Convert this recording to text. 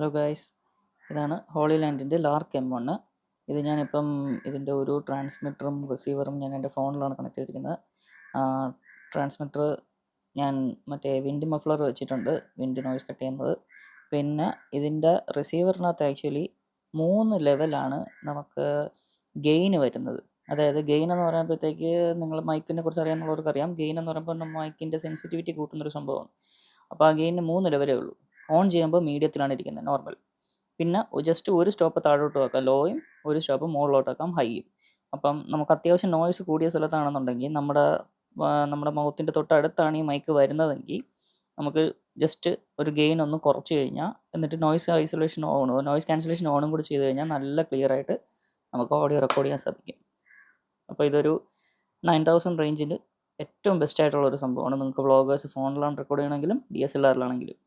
Hello guys ഇതാണ് holy ലാൻഡിന്റെ lark M one ഇത് ഞാനിപ്പം ഇതിന്റെ ഒരു ട്രാൻസ്മിറ്ററും റിസീവറും ഞാൻ എന്റെ ഫോണിലാണ് കണക്ട് ചെയ്തിരിക്കുന്നത്. ട്രാൻസ്മിറ്റർ ഞാൻ മറ്റേ വിൻഡ് മഫ്ലർ വെച്ചിട്ടുണ്ട്. വിൻഡ് നോയ്സ് കട്ട് ചെയ്യുന്നത്. പിന്നെ ഇതിന്റെ റിസീവറിനകത്ത് ആക്ച്വലി മൂന്ന് ലെവലാണ് നമുക്ക് ഗെയിൻ വരുന്നത്. അതായത് ഗെയിൻ എന്ന് പറയുമ്പോഴത്തേക്ക് നിങ്ങൾ മൈക്കിനെ കുറിച്ച് അറിയാമെന്നുള്ളവർക്ക് അറിയാം ഗെയിൻ എന്ന് പറയുമ്പോൾ മൈക്കിന്റെ സെൻസിറ്റിവിറ്റി കൂട്ടുന്നൊരു സംഭവമാണ്. അപ്പോൾ ആ ഗെയിനിന് മൂന്ന് ലെവലേ ഉള്ളൂ. ഓൺ ചെയ്യുമ്പോൾ മീഡിയത്തിലാണ് ഇരിക്കുന്നത് നോർമൽ പിന്നെ ജസ്റ്റ് ഒരു സ്റ്റോപ്പ് താഴോട്ട് വെക്കാം ലോയും ഒരു സ്റ്റോപ്പ് മുകളിലോട്ട് വെക്കാം ഹൈയും അപ്പം നമുക്ക് അത്യാവശ്യം നോയ്സ് കൂടിയ സ്ഥലത്താണെന്നുണ്ടെങ്കിൽ നമ്മുടെ നമ്മുടെ മൗത്തിന്റെ തൊട്ടടുത്താണ് ഈ മൈക്ക് വരുന്നതെങ്കിൽ നമുക്ക് ജസ്റ്റ് ഒരു ഗെയിൻ ഒന്ന് കുറച്ച് കഴിഞ്ഞാൽ എന്നിട്ട് നോയ്സ് ഐസൊലേഷൻ ഓണും നോയ്സ് ക്യാൻസലേഷൻ ഓണും കൂടി ചെയ്ത് കഴിഞ്ഞാൽ നല്ല ക്ലിയർ ആയിട്ട് നമുക്ക് ഓഡിയോ റെക്കോർഡ് ചെയ്യാൻ സാധിക്കും. അപ്പോൾ ഇതൊരു നയൻ തൗസൻഡ് റേഞ്ചിൽ ഏറ്റവും ബെസ്റ്റ് ആയിട്ടുള്ള ഒരു സംഭവമാണ്. നിങ്ങൾക്ക് വ്ളോഗേഴ്സ് ഫോണിലാണ് റെക്കോർഡ് ചെയ്യണമെങ്കിലും ഡി എസ് എൽ ആറിലാണെങ്കിലും